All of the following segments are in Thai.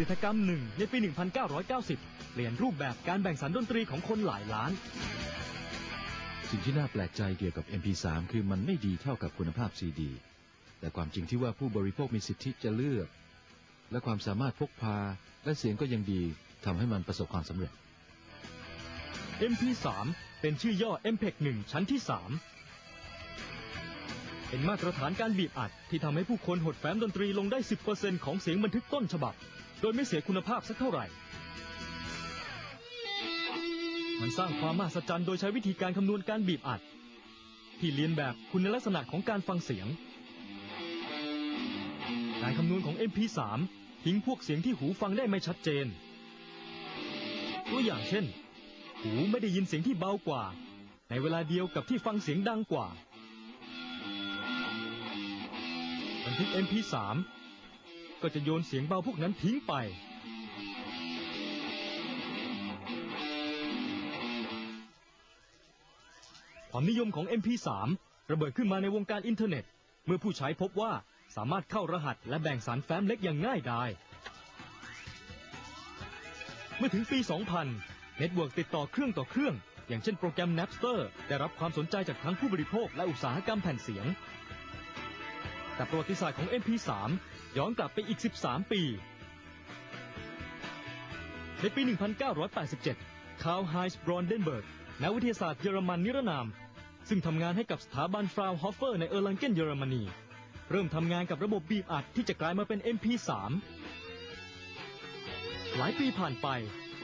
กิจกรรมหนึ่งในปี 1990 เปลี่ยนรูปแบบการแบ่งสรรดนตรีของคนหลายล้าน สิ่งที่น่าแปลกใจเกี่ยวกับ MP3 คือมันไม่ดีเท่ากับคุณภาพซีดี แต่ความจริงที่ว่าผู้บริโภคมีสิทธิจะเลือก และความสามารถพกพา และเสียงก็ยังดีทำให้มันประสบความสำเร็จ MP3 เป็นชื่อย่อ MPEG 1 ชั้นที่ 3 เป็นมาตรฐานการบีบอัดที่ทำให้ผู้คนหดแฟ้มดนตรีลงได้ 10%ของเสียงบันทึกต้นฉบับ โดยไม่เสียคุณภาพสักเท่าไหร่ มันสร้างความมหัศจรรย์โดยใช้วิธีการคำนวณการบีบอัด ที่เลียนแบบคุณลักษณะของการฟังเสียง การคำนวณของ MP3 ทิ้งพวกเสียงที่หูฟังได้ไม่ชัดเจน ตัวอย่างเช่น หูไม่ได้ยินเสียงที่เบากว่า ในเวลาเดียวกับที่ฟังเสียงดังกว่าบันทึก MP3 ก็จะโยนเสียงเบาพวกนั้นทิ้งไป ความนิยมของ MP3 ระเบิดขึ้นมาในวงการอินเทอร์เน็ต เมื่อผู้ใช้พบว่าสามารถเข้ารหัสและแบ่งสารแฟ้มเล็กอย่างง่ายดายเมื่อถึงปี 2000 เน็ตเวิร์กติดต่อเครื่องต่อเครื่อง อย่างเช่นโปรแกรม Napster ได้รับความสนใจจากทั้งผู้บริโภคและอุตสาหกรรมแผ่นเสียง แต่ประวัติศาสตร์ของ MP3 ย้อนกลับไปอีก 13 ปี ในปี 1987 คาร์ลไฮส์บรอนเดนเบิร์กนักวิทยาศาสตร์เยอรมันนิรนาม ซึ่งทำงานให้กับสถาบันฟราวฮอฟเฟอร์ในเออร์ลังเกนเยอรมนี เริ่มทำงานกับระบบบีบอัดที่จะกลายมาเป็น MP3 หลายปีผ่านไป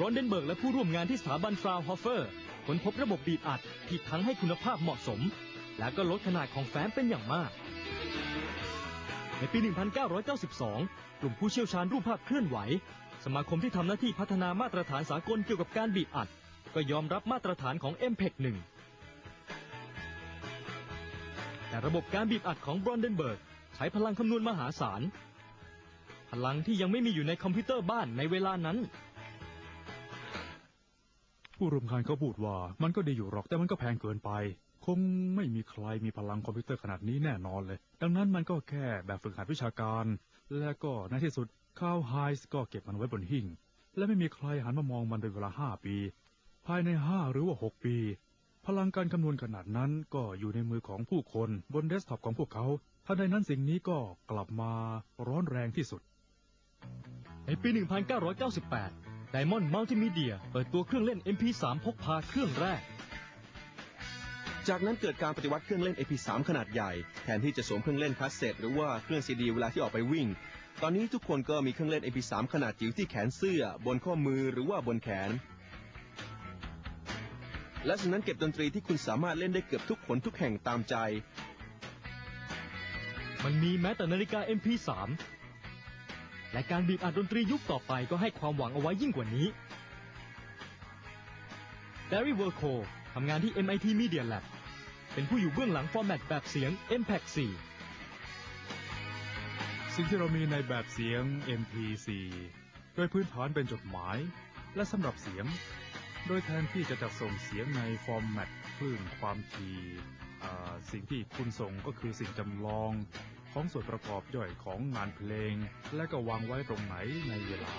รอนเดนเบิร์กและผู้ร่วมงานที่สถาบันฟราวฮอฟเฟอร์ค้นพบระบบบีบอัดที่ทั้งให้คุณภาพเหมาะสม และก็ลดขนาดของแฟ้มเป็นอย่างมาก ในปี 1992 กลุ่มผู้เชี่ยวชาญรูปภาพเคลื่อนไหว สมาคมที่ทำหน้าที่พัฒนามาตรฐานสากลเกี่ยวกับการบีบอัด ก็ยอมรับมาตรฐานของ MPEG 1แต่ระบบการบีบอัดของบรอนเดนเบิร์กใช้พลังคำนวณมหาศาล พลังที่ยังไม่มีอยู่ในคอมพิวเตอร์บ้านในเวลานั้น ผู้รวมงานเขาพูดว่ามันก็ดีอยู่หรอกแต่มันก็แพงเกินไป คงไม่มีใครมีพลังคอมพิวเตอร์ขนาดนี้แน่นอนเลย ดังนั้นมันก็แค่แบบฝึกหัดวิชาการ และก็ในที่สุดข้าวไฮส์ก็เก็บมันไว้บนหิ้งและไม่มีใครหันมามองมันเป็นเวลาห้าปี ภายในห้าหรือว่าหกปี พลังการคำนวณขนาดนั้นก็อยู่ในมือของผู้คนบนเดสก์ท็อปของพวกเขาทันใดนั้นสิ่งนี้ก็กลับมาร้อนแรงที่สุด ในปี 1998 Diamond Multimedia เปิดตัวเครื่องเล่น MP3 พกพาเครื่องแรก จากนั้นเกิดการปฏิวัติเครื่องเล่น MP3 ขนาดใหญ่ แทนที่จะสวมเครื่องเล่นคาสเซ็ตหรือว่าเครื่องซีดีเวลาที่ออกไปวิ่ง ตอนนี้ทุกคนก็มีเครื่องเล่น MP3 ขนาดจิ๋วที่แขนเสื้อ บนข้อมือหรือว่าบนแขน และฉะนั้นเก็บดนตรีที่คุณสามารถเล่นได้เกือบทุกคนทุกแห่งตามใจ มันมีแม้แต่นาฬิกา MP3 และการบีบอัดดนตรียุคต่อไปก็ให้ความหวังเอาไว้ยิ่งกว่านี้ Barry w e r c o ทำงานที่ MIT Media Lab เป็นผู้อยู่เบื้องหลังฟอร์แมตแบบเสียง MPEG สิ่งที่เรามีในแบบเสียง MP4 โดยพื้นฐานเป็นจดหมาย และสำหรับเสียง โดยแทนที่จะจัดส่งเสียงในฟอร์แมตคลื่นความถี่อ่าสิ่งที่คุณส่งก็คือสิ่งจำลองของส่วนประกอบย่อยของงานเพลง และก็วางไว้ตรงไหนในเวลา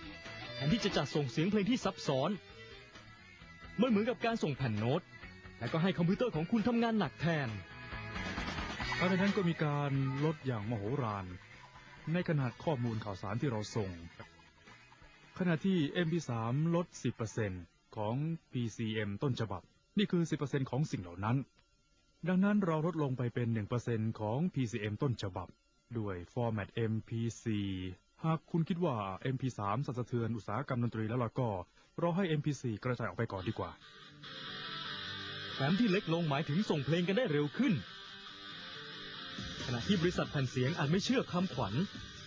4แทนที่จะจัดส่งเสียงเพลงที่ซับซ้อน มันเหมือนกับการส่งแผ่นโน้ต และก็ให้คอมพิวเตอร์ของคุณทำงานหนักแทน ภายในนั้นก็มีการลดอย่างมโหฬารในขนาดข้อมูลข่าวสารที่เราส่ง ขณะที่ MP3 ลด 10%ของ PCM ต้นฉบับ นี่คือ 10%ของสิ่งเหล่านั้น ดังนั้นเราลดลงไปเป็น 1%ของ PCM ต้นฉบับ ด้วยฟอร์แมต MP4 หากคุณคิดว่า MP3 สั่นสะเทือนอุตสาหกรรมดนตรีแล้วล่ะก็ ราให้ MP4 กระจายออกไปก่อนดีกว่าแฟ้มที่เล็กลงหมายถึงส่งเพลงกันได้เร็วขึ้น ขณะที่บริษัทแผ่นเสียงอาจไม่เชื่อคำขวัญ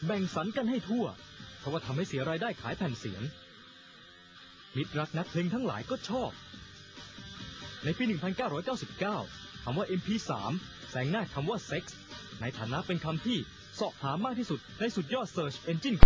แบ่งสรรกันให้ทั่ว เพราะว่าทำให้เสียรายได้ขายแผ่นเสียง มิตรรักนักเพลงทั้งหลายก็ชอบ ในปี 1999 คำว่า MP3 แซงหน้าคำว่า Sex ในฐานะเป็นคำที่เสาะหามากที่สุดในสุดยอด Search Engine